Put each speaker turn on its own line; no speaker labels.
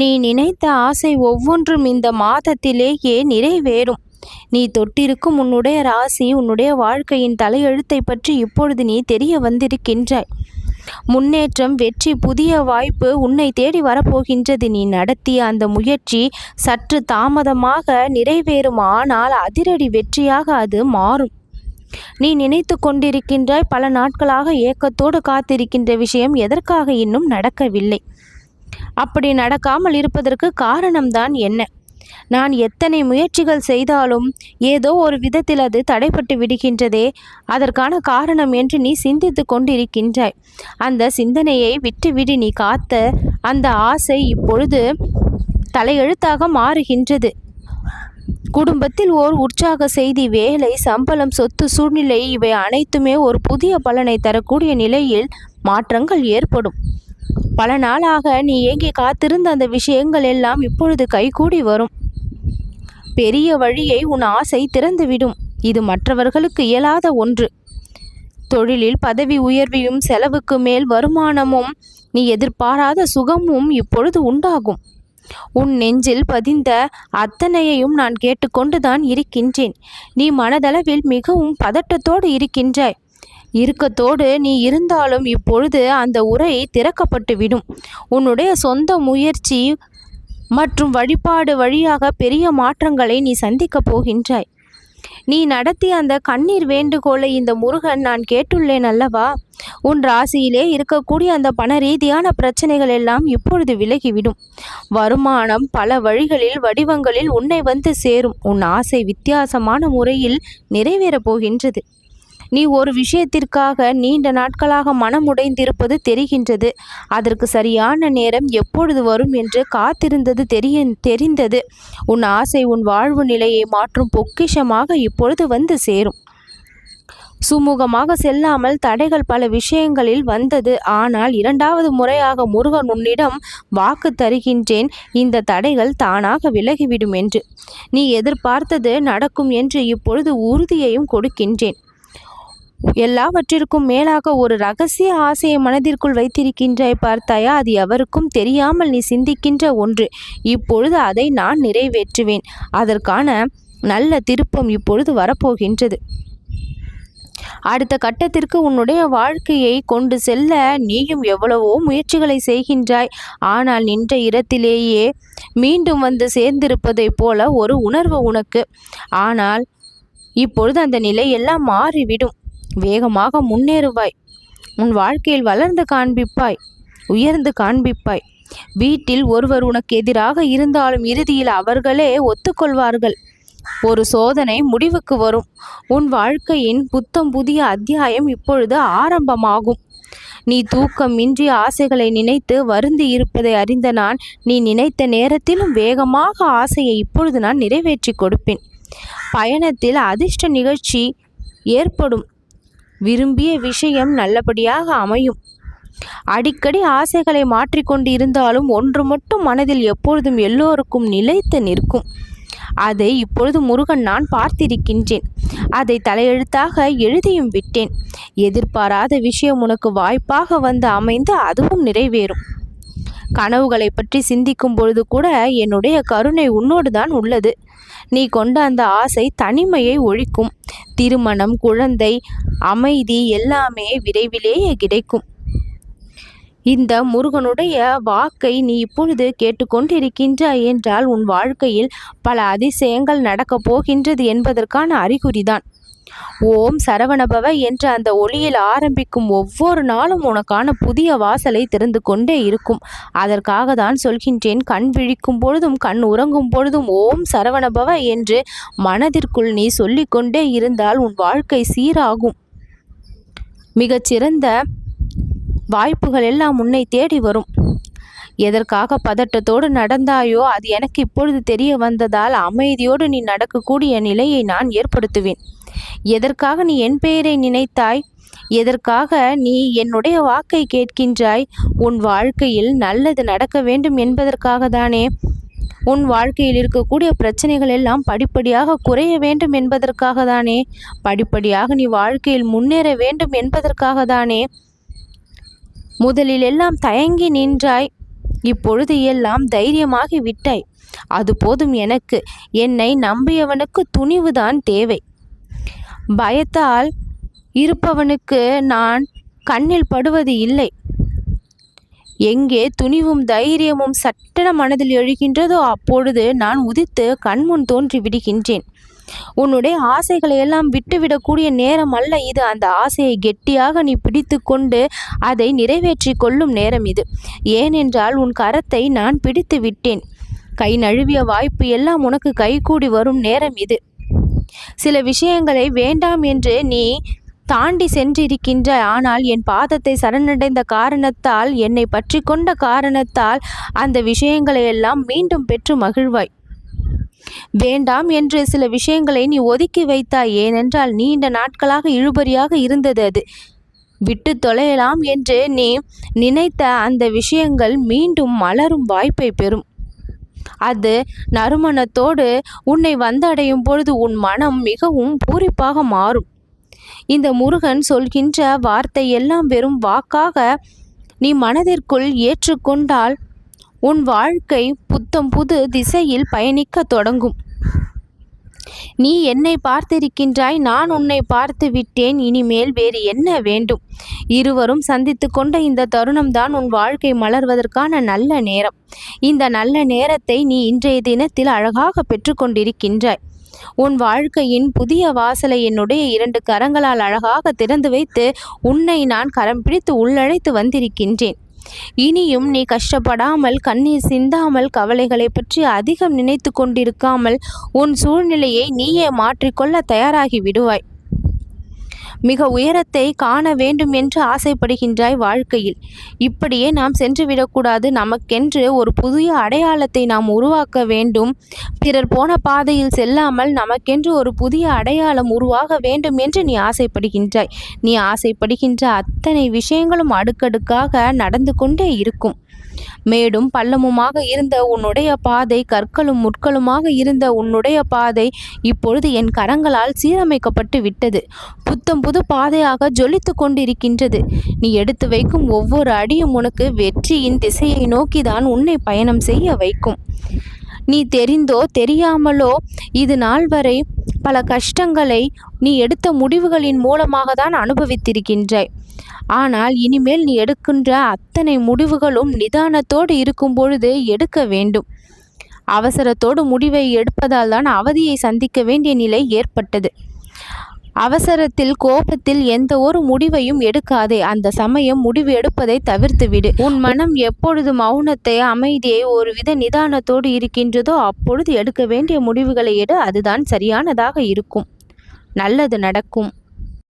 நீ நினைத்த ஆசை ஒவ்வொன்றும் இந்த மாதத்திலேயே நிறைவேறும். நீ தொட்டிருக்கும் உன்னுடைய ராசி உன்னுடைய வாழ்க்கையின் தலையெழுத்தை பற்றி இப்பொழுது நீ தெரிய வந்திருக்கின்றாய். முன்னேற்றம் வெற்றி புதிய வாய்ப்பு உன்னை தேடி வரப்போகின்றது. நீ நடத்திய அந்த முயற்சி சற்று தாமதமாக நிறைவேறும் ஆனால் அதிரடி வெற்றியாக அது மாறும். நீ நினைத்து கொண்டிருக்கின்றாய் பல நாட்களாக ஏக்கத்தோடு காத்திருக்கின்ற விஷயம் எதற்காக இன்னும் நடக்கவில்லை. அப்படி நடக்காமல் இருப்பதற்கு காரணம்தான் என்ன? நான் எத்தனை முயற்சிகள் செய்தாலும் ஏதோ ஒரு விதத்தில் அது தடைப்பட்டு விடுகின்றதே அதற்கான காரணம் என்று நீ சிந்தித்து கொண்டிருக்கின்றாய். அந்த சிந்தனையை விட்டுவிடு நீ காத்த அந்த ஆசை இப்பொழுது தலையெழுத்தாக மாறுகின்றது. குடும்பத்தில் ஓர் உற்சாக செய்தி வேலை சம்பளம் சொத்து சூழ்நிலை இவை அனைத்துமே ஒரு புதிய பலனை தரக்கூடிய நிலையில் மாற்றங்கள் ஏற்படும். பல நாளாக நீ ஏங்கி காத்திருந்த அந்த விஷயங்கள் எல்லாம் இப்பொழுது கைகூடி வரும். பெரிய வழியை உன் ஆசை திறந்துவிடும். இது மற்றவர்களுக்கு இயலாத ஒன்று. தொழிலில் பதவி உயர்வியும் செலவுக்கு மேல் வருமானமும் நீ எதிர்பாராத சுகமும் இப்பொழுது உண்டாகும். உன் நெஞ்சில் பதிந்த அத்தனையையும் நான் கேட்டுக்கொண்டுதான் இருக்கின்றேன். நீ மனதளவில் மிகவும் பதட்டத்தோடு இருக்கின்றாய். இருக்கத்தோடு நீ இருந்தாலும் இப்பொழுது அந்த உரை திறக்கப்பட்டு விடும் உன்னுடைய சொந்த முயற்சி மற்றும் வழிபாடு வழியாக பெரிய மாற்றங்களை நீ சந்திக்கப் போகின்றாய். நீ நடத்திய அந்த கண்ணீர் வேண்டுகோளை இந்த முருகன் நான் கேட்டுள்ளேன் அல்லவா? உன் ராசியிலே இருக்கக்கூடிய அந்த பண ரீதியான பிரச்சனைகள் எல்லாம் இப்பொழுது விலகிவிடும். வருமானம் பல வழிகளில் வடிவங்களில் உன்னை வந்து சேரும். உன் ஆசை வித்தியாசமான முறையில் நிறைவேறப் போகின்றது. நீ ஒரு விஷயத்திற்காக நீண்ட நாட்களாக மனம் உடைந்திருப்பது தெரிகின்றது. அதற்கு சரியான நேரம் எப்பொழுது வரும் என்று காத்திருந்தது தெரிய தெரிந்தது. உன் ஆசை உன் வாழ்வு நிலையை மாற்றும் பொக்கிஷமாக இப்பொழுது வந்து சேரும். சுமூகமாக செல்லாமல் தடைகள் பல விஷயங்களில் வந்தது. ஆனால் இரண்டாவது முறையாக முருகன் உன்னிடம் வாக்கு தருகின்றேன். இந்த தடைகள் தானாக விலகிவிடும் என்று. நீ எதிர்பார்த்தது நடக்கும் என்று இப்பொழுது உறுதியையும் கொடுக்கின்றேன். எல்லாவற்றிற்கும் மேலாக ஒரு ரகசிய ஆசையை மனதிற்குள் வைத்திருக்கின்றாய் பார்த்தாயா அது எவருக்கும் தெரியாமல் நீ சிந்திக்கின்ற ஒன்று. இப்பொழுது அதை நான் நிறைவேற்றுவேன். அதற்கான நல்ல திருப்பம் இப்பொழுது வரப்போகின்றது. அடுத்த கட்டத்திற்கு உன்னுடைய வாழ்க்கையை கொண்டு செல்ல நீயும் எவ்வளவோ முயற்சிகளை செய்கின்றாய். ஆனால் நின்ற இடத்திலேயே மீண்டும் வந்து சேர்ந்திருப்பதைப் போல ஒரு உணர்வு உனக்கு. ஆனால் இப்பொழுது அந்த நிலை எல்லாம் மாறிவிடும். வேகமாக முன்னேறுவாய். உன் வாழ்க்கையில் வளர்ந்து காண்பிப்பாய் உயர்ந்து காண்பிப்பாய். வீட்டில் ஒருவர் உனக்கு எதிராக இருந்தாலும் இறுதியில் அவர்களே ஒத்துக்கொள்வார்கள். ஒரு சோதனை முடிவுக்கு வரும். உன் வாழ்க்கையின் புத்தம் புதிய அத்தியாயம் இப்பொழுது ஆரம்பமாகும். நீ தூக்கம் இன்றி ஆசைகளை நினைத்து வருந்தி இருப்பதை அறிந்த நான் நீ நினைத்த நேரத்திலும் வேகமாக ஆசையை இப்பொழுது நான் நிறைவேற்றி கொடுப்பேன். பயணத்தில் அதிர்ஷ்ட நிகழ்ச்சி ஏற்படும். விரும்பிய விஷயம் நல்லபடியாக அமையும். அடிக்கடி ஆசைகளை மாற்றிக்கொண்டு இருந்தாலும் ஒன்று மட்டும் மனதில் எப்பொழுதும் எல்லோருக்கும் நிலைத்து நிற்கும். அதை இப்பொழுது முருகன் நான் பார்த்திருக்கின்றேன். அதை தலையெழுத்தாக எழுதியும் விட்டேன். எதிர்பாராத விஷயம் உனக்கு வாய்ப்பாக வந்து அமைந்து அதுவும் நிறைவேறும். கனவுகளை பற்றி சிந்திக்கும் பொழுது கூட என்னுடைய கருணை உன்னோடு தான் உள்ளது. நீ கொண்ட அந்த ஆசை தனிமையை ஒழிக்கும். திருமணம் குழந்தை அமைதி எல்லாமே விரைவிலேயே கிடைக்கும். இந்த முருகனுடைய வாக்கை நீ இப்பொழுது கேட்டுக்கொண்டிருக்கின்றாய் என்றால் உன் வாழ்க்கையில் பல அதிசயங்கள் நடக்கப் போகின்றது என்பதற்கான அறிகுறிதான். ஓம் சரவணபவ என்ற அந்த ஒளியில் ஆரம்பிக்கும் ஒவ்வொரு நாளும் உனக்கான புதிய வாசலை திறந்து கொண்டே இருக்கும். அதற்காக தான் சொல்கின்றேன் கண் விழிக்கும் பொழுதும் கண் உறங்கும் பொழுதும் ஓம் சரவணபவ என்று மனதிற்குள் நீ சொல்லிக்கொண்டே இருந்தால் உன் வாழ்க்கை சீராகும். மிகச்சிறந்த வாய்ப்புகள் எல்லாம் உன்னை தேடி வரும். எதற்காக பதட்டத்தோடு நடந்தாயோ அது எனக்கு இப்பொழுது தெரிய வந்ததால் அமைதியோடு நீ நடக்கக்கூடிய நிலையை நான் ஏற்படுத்துவேன். எதற்காக நீ என் பெயரை நினைத்தாய்? எதற்காக நீ என்னுடைய வாக்கை கேட்கின்றாய்? உன் வாழ்க்கையில் நல்லது நடக்க வேண்டும் என்பதற்காக தானே உன் வாழ்க்கையில் இருக்கக்கூடிய பிரச்சனைகள் எல்லாம் படிப்படியாக குறைய வேண்டும் என்பதற்காக தானே படிப்படியாக நீ வாழ்க்கையில் முன்னேற வேண்டும் என்பதற்காக தானே முதலில் எல்லாம் தயங்கி நின்றாய். இப்பொழுது எல்லாம் தைரியமாகி விட்டாய். அது போதும் எனக்கு. என்னை நம்பியவனுக்கு துணிவுதான் தேவை. பயத்தால் இருப்பவனுக்கு நான் கண்ணில் படுவது இல்லை. எங்கே துணிவும் தைரியமும் சட்டன மனதில் எழுகின்றதோ அப்பொழுது நான் உதித்து கண்முன் தோன்றி விடுகின்றேன். உன்னுடைய ஆசைகளை எல்லாம் விட்டுவிடக்கூடிய நேரம் அல்ல இது. அந்த ஆசையை கெட்டியாக நீ பிடித்து கொண்டு அதை நிறைவேற்றி கொள்ளும் நேரம் இது. ஏனென்றால் உன் கரத்தை நான் பிடித்து விட்டேன். கை நழுவிய வாய்ப்பு எல்லாம் உனக்கு கைகூடி வரும் நேரம் இது. சில விஷயங்களை வேண்டாம் என்று நீ தாண்டி சென்றிருக்கின்ற ஆனால் என் பாதத்தை சரணடைந்த காரணத்தால் என்னை பற்றி கொண்ட காரணத்தால் அந்த விஷயங்களை எல்லாம் மீண்டும் பெற்று மகிழ்வாய். வேண்டாம் என்று சில விஷயங்களை நீ ஒதுக்கி வைத்தாய். ஏனென்றால் நீண்ட நாட்களாக இழுபறியாக இருந்தது அது. விட்டு தொலையலாம் என்று நீ நினைத்த அந்த விஷயங்கள் மீண்டும் மலரும் வாய்ப்பை பெறும். அது நறுமணத்தோடு உன்னை வந்தடையும் பொழுது உன் மனம் மிகவும் பூரிப்பாக மாறும். இந்த முருகன் சொல்கின்ற வார்த்தை எல்லாம் வெறும் வாக்காக நீ மனதிற்குள் ஏற்றுக்கொண்டால் உன் வாழ்க்கை புத்தம் புது திசையில் பயணிக்க தொடங்கும். நீ என்னை பார்த்திருக்கின்றாய் நான் உன்னை பார்த்து விட்டேன் இனிமேல் வேறு என்ன வேண்டும்? இருவரும் சந்தித்து கொண்ட இந்த தருணம்தான் உன் வாழ்க்கை மலர்வதற்கான நல்ல நேரம். இந்த நல்ல நேரத்தை நீ இன்றைய தினத்தில் அழகாக பெற்றுக்கொண்டிருக்கின்றாய் உன் வாழ்க்கையின் புதிய வாசலை என்னுடைய இரண்டு கரங்களால் அழகாக திறந்து வைத்து உன்னை நான் கரம் பிடித்து உள்ளழைத்து வந்திருக்கின்றேன். இனியும் நீ கஷ்டப்படாமல் கண்ணீர் சிந்தாமல் கவலைகளை பற்றி அதிகம் நினைத்து கொண்டிருக்காமல் உன் சூழ்நிலையை நீயே மாற்றிக்கொள்ள தயாராகி விடுவாய். மிக உயரத்தை காண வேண்டும் என்று ஆசைப்படுகின்றாய் வாழ்க்கையில். இப்படியே நாம் சென்றுவிடக்கூடாது. நமக்கென்று ஒரு புதிய அடையாளத்தை நாம் உருவாக்க வேண்டும். பிறர் போன பாதையில் செல்லாமல் நமக்கென்று ஒரு புதிய அடையாளம் உருவாக வேண்டும் என்று நீ ஆசைப்படுகின்றாய். நீ ஆசைப்படுகின்ற அத்தனை விஷயங்களும் அடுக்கடுக்காக நடந்து கொண்டே இருக்கும். மேடும் பள்ளமுமாக இருந்த உன்னுடைய பாதை கற்களும் முட்களுமாக இருந்த உன்னுடைய பாதை இப்பொழுது என் கரங்களால் சீரமைக்கப்பட்டு விட்டது. புத்தம் புது பாதையாக ஜொலித்து கொண்டிருக்கின்றது. நீ எடுத்து வைக்கும் ஒவ்வொரு அடியும் உனக்கு வெற்றியின் திசையை நோக்கிதான் உன்னை பயணம் செய்ய வைக்கும். நீ தெரிந்தோ தெரியாமலோ இது நாள் வரை பல கஷ்டங்களை நீ எடுத்த முடிவுகளின் மூலமாக தான் அனுபவித்திருக்கின்றாய். ஆனால் இனிமேல் நீ எடுக்கின்ற அத்தனை முடிவுகளும் நிதானத்தோடு இருக்கும் பொழுது எடுக்க வேண்டும். அவசரத்தோடு முடிவை எடுப்பதால் தான் அவதியை சந்திக்க வேண்டிய நிலை ஏற்பட்டது. அவசரத்தில் கோபத்தில் எந்த ஒரு முடிவையும் எடுக்காதே. அந்த சமயம் முடிவு எடுப்பதை தவிர்த்து விடு உன் மனம் எப்பொழுது மௌனத்தை அமைதியை ஒருவித நிதானத்தோடு இருக்கின்றதோ அப்பொழுது எடுக்க வேண்டிய முடிவுகளை எடு. அதுதான் சரியானதாக இருக்கும். நல்லது நடக்கும்.